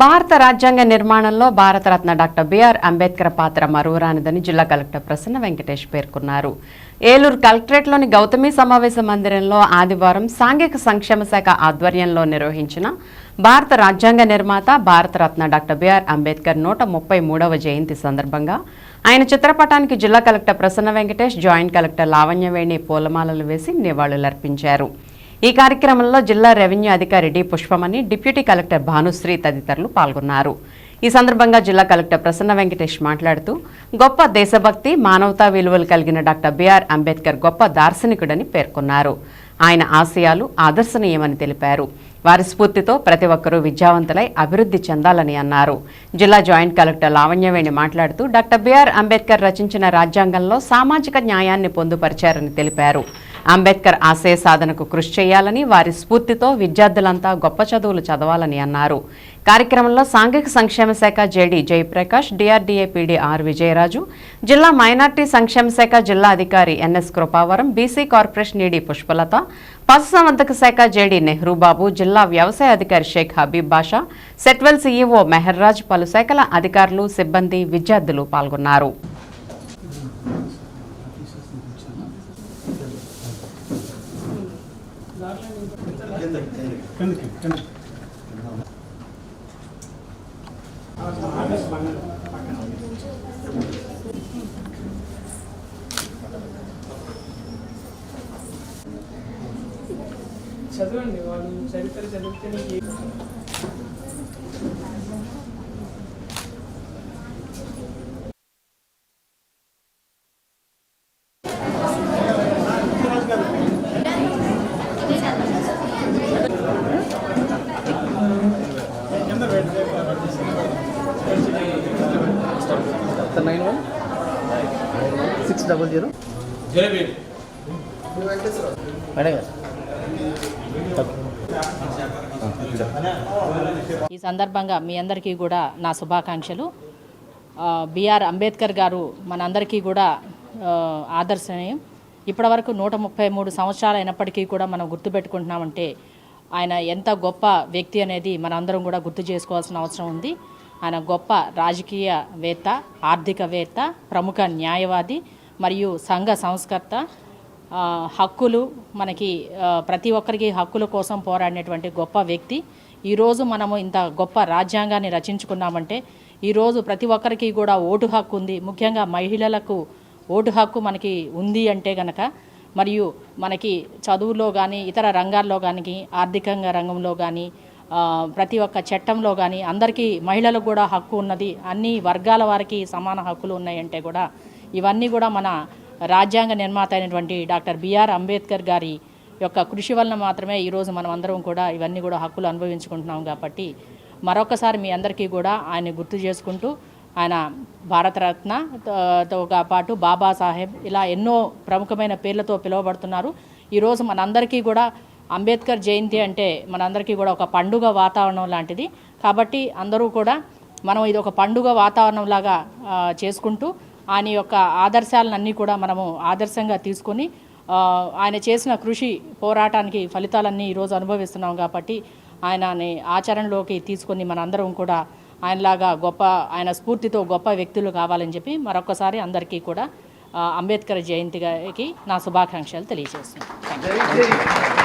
భారత రాజ్యాంగ నిర్మాణంలో భారతరత్న డాక్టర్ బిఆర్ అంబేద్కర్ పాత్ర మరువరానిదని జిల్లా కలెక్టర్ ప్రసన్న వెంకటేష్ పేర్కొన్నారు. ఏలూరు కలెక్టరేట్లోని గౌతమి సమావేశ మందిరంలో ఆదివారం సాంఘిక సంక్షేమ శాఖ ఆధ్వర్యంలో నిర్వహించిన భారత రాజ్యాంగ నిర్మాత భారతరత్న డాక్టర్ బిఆర్ అంబేద్కర్ నూట ముప్పై మూడవ జయంతి సందర్భంగా ఆయన చిత్రపటానికి జిల్లా collector Prasanna Venkatesh joint collector Lavanyaveni పూలమాలలు వేసి నివాళులర్పించారు. ఈ కార్యక్రమంలో జిల్లా రెవెన్యూ అధికారి D Pushpamani deputy collector Bhanusri తదితరులు పాల్గొన్నారు. ఈ సందర్భంగా జిల్లా కలెక్టర్ ప్రసన్న వెంకటేష్ మాట్లాడుతూ గొప్ప దేశభక్తి మానవతా విలువలు కలిగిన డాక్టర్ బిఆర్ అంబేద్కర్ గొప్ప దార్శనికుడని పేర్కొన్నారు. ఆయన ఆశయాలు ఆదర్శనీయమని తెలిపారు. వారి స్ఫూర్తితో ప్రతి ఒక్కరూ విద్యావంతులై అభివృద్ధి చెందాలని అన్నారు. జిల్లా జాయింట్ కలెక్టర్ లావణ్యవేణి మాట్లాడుతూ డాక్టర్ బిఆర్ అంబేద్కర్ రచించిన రాజ్యాంగంలో సామాజిక న్యాయాన్ని పొందుపరిచారని తెలిపారు. అంబేద్కర్ ఆశయ సాధనకు కృషి చేయాలని వారి స్ఫూర్తితో విద్యార్థులంతా గొప్ప చదువులు చదవాలని అన్నారు. కార్యక్రమంలో సాంఘిక సంక్షేమ శాఖ JD Jayaprakash DRDA PD R Vijayaraju జిల్లా మైనార్టీ సంక్షేమ శాఖ జిల్లా అధికారి NS Krupavaram BC corporation ED Pushpalatha పశుసంవర్ధక శాఖ జేడీ నెహ్రూ బాబు జిల్లా వ్యవసాయ అధికారి షేక్ హబీబ్ బాషా సెట్వెల్ సీఈఓ మెహర్రాజ్ పలు శాఖల అధికారులు సిబ్బంది విద్యార్థులు పాల్గొన్నారు. చదవండి వాళ్ళు చరిత్ర చదివితే nine one? Six double zero? ఈ సందర్భంగా మీ అందరికీ కూడా నా శుభాకాంక్షలు. బిఆర్ అంబేద్కర్ గారు మనందరికీ కూడా ఆదర్శనీయం. ఇప్పటివరకు నూట ముప్పై మూడు సంవత్సరాలు అయినప్పటికీ కూడా మనం గుర్తుపెట్టుకుంటున్నామంటే ఆయన ఎంత గొప్ప వ్యక్తి అనేది మనందరం కూడా గుర్తు చేసుకోవాల్సిన అవసరం ఉంది. ఆయన గొప్ప రాజకీయవేత్త ఆర్థికవేత్త ప్రముఖ న్యాయవాది మరియు సంఘ సంస్కర్త. హక్కులు మనకి ప్రతి ఒక్కరికి హక్కుల కోసం పోరాడినటువంటి గొప్ప వ్యక్తి. ఈరోజు మనము ఇంత గొప్ప రాజ్యాంగాన్ని రచించుకున్నామంటే ఈరోజు ప్రతి ఒక్కరికి కూడా ఓటు హక్కు ఉంది. ముఖ్యంగా మహిళలకు ఓటు హక్కు మనకి ఉంది అంటే గనక మరియు మనకి చదువులో కానీ ఇతర రంగాల్లో కానీ ఆర్థికంగా రంగంలో కానీ ప్రతి ఒక్క చట్టంలో కానీ అందరికీ మహిళలకు కూడా హక్కు ఉన్నది. అన్ని వర్గాల వారికి సమాన హక్కులు ఉన్నాయంటే కూడా ఇవన్నీ కూడా మన రాజ్యాంగ నిర్మాత అయినటువంటి డాక్టర్ బిఆర్ అంబేద్కర్ గారి యొక్క కృషి వలన మాత్రమే ఈరోజు మనం అందరం కూడా ఇవన్నీ కూడా హక్కులు అనుభవించుకుంటున్నాం కాబట్టి మరొకసారి మీ అందరికీ కూడా ఆయన గుర్తు చేసుకుంటూ ఆయన భారతరత్న తో- పాటు బాబాసాహెబ్ ఇలా ఎన్నో ప్రముఖమైన పేర్లతో పిలువబడుతున్నారు. ఈరోజు మనందరికీ కూడా అంబేద్కర్ జయంతి అంటే మనందరికీ కూడా ఒక పండుగ వాతావరణం లాంటిది. కాబట్టి అందరూ కూడా మనం ఇది ఒక పండుగ వాతావరణం లాగా చేసుకుంటూ ఆయన యొక్క ఆదర్శాలన్నీ కూడా మనము ఆదర్శంగా తీసుకొని ఆయన చేసిన కృషి పోరాటానికి ఫలితాలన్నీ ఈరోజు అనుభవిస్తున్నాం కాబట్టి ఆయనని ఆచరణలోకి తీసుకొని మనందరం కూడా ఆయనలాగా గొప్ప ఆయన స్ఫూర్తితో గొప్ప వ్యక్తులు కావాలని చెప్పి మరొకసారి అందరికీ కూడా అంబేద్కర్ జయంతికి నా శుభాకాంక్షలు తెలియజేస్తున్నాను.